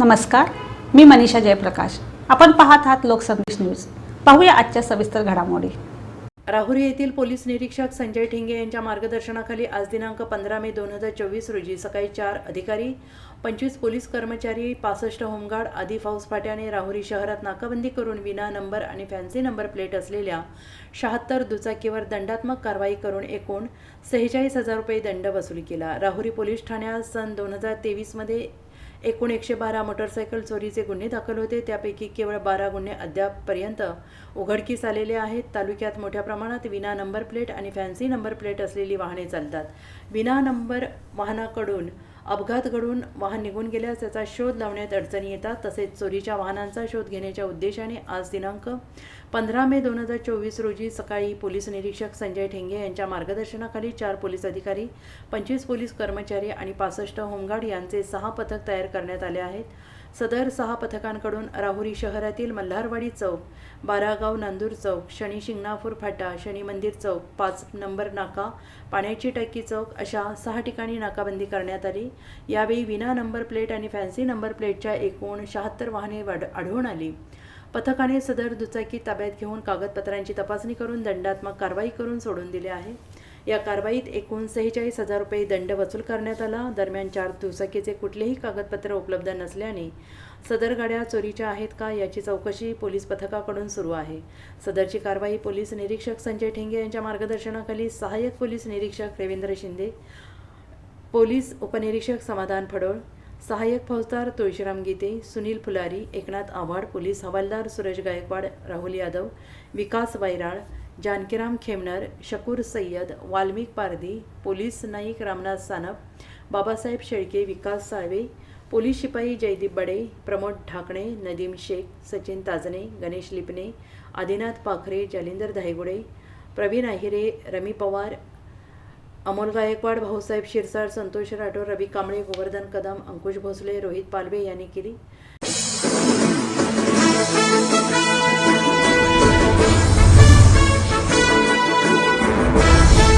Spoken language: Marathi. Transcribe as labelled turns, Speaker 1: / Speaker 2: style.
Speaker 1: नमस्कार मी मनीषा जयप्रकाश. आपण पाहत आहात लोकसंदेश न्यूज. पाहूया आजच्या सविस्तर घडामोडी.
Speaker 2: राहुरी येथील पोलीस निरीक्षक संजय ठिंगे यांच्या मार्गदर्शनाखाली आज दिनांक पंधरा मे दोन हजार चोवीस रोजी सकाळी चार अधिकारी पंचवीस पोलीस कर्मचारी पासष्ट होमगार्ड आदी फौजफाट्याने राहुरी शहरात नाकाबंदी करून विना नंबर आणि फॅन्सी नंबर प्लेट असलेल्या शहात्तर दुचाकीवर दंडात्मक कारवाई करून एकूण सेहेचाळीस हजार रुपये दंड वसूल केला. राहुरी पोलीस ठाण्यात सन दोन हजार तेवीसमध्ये एकूण एकशे बारा मोटरसायकल चोरीचे गुन्हे दाखल होते. त्यापैकी केवळ बारा गुन्हे अद्यापपर्यंत उघडकीस आलेले आहेत. तालुक्यात मोठ्या प्रमाणात विना नंबर प्लेट आणि फॅन्सी नंबर प्लेट असलेली वाहने चालतात. विना नंबर वाहनाकडून अपघात घडून वाहन निघून गेल्यास त्याचा शोध लावण्यात अडचणी येतात. तसेच चोरीच्या वाहनांचा शोध घेण्याच्या उद्देशाने आज दिनांक पंधरा मे दोन हजार चोवीस रोजी सकाळी पोलीस निरीक्षक संजय ठेंगे यांच्या मार्गदर्शनाखाली चार पोलीस अधिकारी पंचवीस पोलीस कर्मचारी आणि पासष्ट होमगार्ड यांचे सहा पथक तयार करण्यात आले आहेत. सदर सहा पथकांकडून राहुरी शहरातील मल्हारवाडी चौक बारागाव नांदूर चौक शनी शिंगणापूर फाटा शनी मंदिर चौक पाच नंबर नाका पाण्याची टाकी चौक अशा सहा ठिकाणी नाकाबंदी करण्यात आली. यावेळी विना नंबर प्लेट आणि फॅन्सी नंबर प्लेटच्या एकूण शहात्तर वाहने वाढ आढळून आली. पथकाने सदर दुचाकी ताब्यात घेऊन कागदपत्रांची तपासणी करून दंडात्मक कारवाई करून सोडून दिले आहे. या कारवाईत एकूण सेहेचाळीस हजार रुपये दंड वसूल करण्यात आला. दरम्यान चार दुचाकीचे कुठलेही कागदपत्र उपलब्ध नसल्याने सदर गाड्या चोरीच्या आहेत का याची चौकशी पोलीस पथकाकडून सुरू आहे. सदरची कारवाई पोलीस निरीक्षक संजय ठेंगे यांच्या मार्गदर्शनाखाली सहाय्यक पोलीस निरीक्षक रवींद्र शिंदे पोलीस उपनिरीक्षक समाधान फडोळ सहाय्यक फौजदार तुळशीराम गीते सुनील फुलारी एकनाथ आव्हाड पोलीस हवालदार सुरेश गायकवाड राहुल यादव विकास वैराळ जानकीराम खेमनर शकूर सय्यद वाल्मिक पारधी पोलीस नाईक रामनाथ सानप बाबासाहेब शेळके विकास साळवे पोलीस शिपाई जयदीप बडे प्रमोद ढाकणे नदीम शेख सचिन ताजणे गणेश लिपणे आदिनाथ पाखरे जालिंदर धायगुडे प्रवीण आहिरे रमी पवार अमोल गायकवाड भाऊसाहेब शिरसाळ संतोष राठोड रवी कांबळे गोवर्धन कदम अंकुश भोसले रोहित पालवे यांनी केली.